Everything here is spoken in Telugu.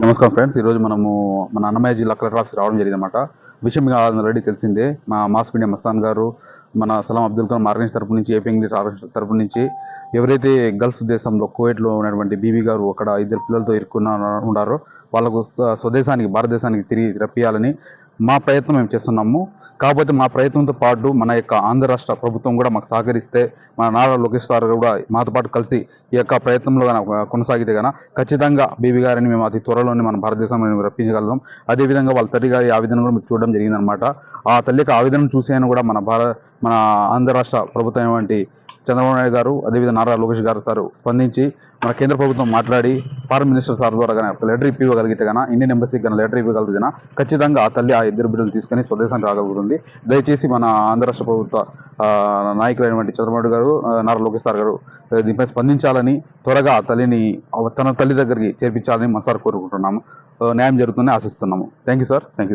నమస్కారం ఫ్రెండ్స్. ఈరోజు మనము మన అన్నమయ్య జిల్లా కలెక్టర్ ఆఫీస్ రావడం జరిగిందన్నమాట. విషయం మీకు ఆల్రెడీ తెలిసిందే. మా మాస్ మీడియా మస్తాన్ గారు మన సలాం అబ్దుల్ కలాం ఆర్గనైజ్ తరపు నుంచి ఏపీ ఇంగ్లీష్ ఆర్గనైజ్ తరపు నుంచి ఎవరైతే గల్ఫ్ దేశంలో కువైట్లో ఉన్నటువంటి బీబీ గారు అక్కడ ఇద్దరు పిల్లలతో ఇరుక్కున్న ఉన్నారో వాళ్ళకు స్వదేశానికి భారతదేశానికి తిరిగి రప్పియాలని మా ప్రయత్నం మేము చేస్తున్నాము. కాకపోతే మా ప్రయత్నంతో పాటు మన యొక్క ఆంధ్ర రాష్ట్ర ప్రభుత్వం కూడా మాకు సహకరిస్తే మన నారా లోకేష్ సార్ కూడా మాతో పాటు కలిసి ఈ యొక్క ప్రయత్నంలో కొనసాగితే కనుక ఖచ్చితంగా బీబీ గారిని మేము అతి త్వరలోనే మన భారతదేశంలో మేము రప్పించగలం అదేవిధంగా వాళ్ళ తల్లి గారి ఆవేదన కూడా మీరు చూడడం జరిగిందనమాట ఆ తల్లి యొక్క ఆవేదన చూసి కూడా మన భారత మన ఆంధ్ర రాష్ట్ర ప్రభుత్వం ఏమంటే చంద్రబాబు నాయుడు గారు అదేవిధంగా నారా లోకేష్ గారు సార్ స్పందించి మన కేంద్ర ప్రభుత్వం మాట్లాడి ఫారెన్ మినిస్టర్ సార్ ద్వారా కానీ ఒక లెటర్ ఇవ్వగలిగితే కన్నా ఇండియన్ ఎంబసీకి కానీ లెటర్ ఇవ్వగలిగితే కన్నా ఖచ్చితంగా ఆ తల్లి ఆ ఇద్దరు బిడ్డలు తీసుకొని స్వదేశానికి రాగలుగుతుంది. దయచేసి మన ఆంధ్ర రాష్ట్ర ప్రభుత్వ నాయకులైనటువంటి చంద్రబాబు గారు నారా లోకేష్ సార్ గారు దీనిపై స్పందించాలని త్వరగా ఆ తల్లిని తన తల్లి దగ్గరికి చేర్పించాలని మా సార్ కోరుకుంటున్నాము. న్యాయం జరుగుతుందని ఆశిస్తున్నాము. Thank you sir. Thank you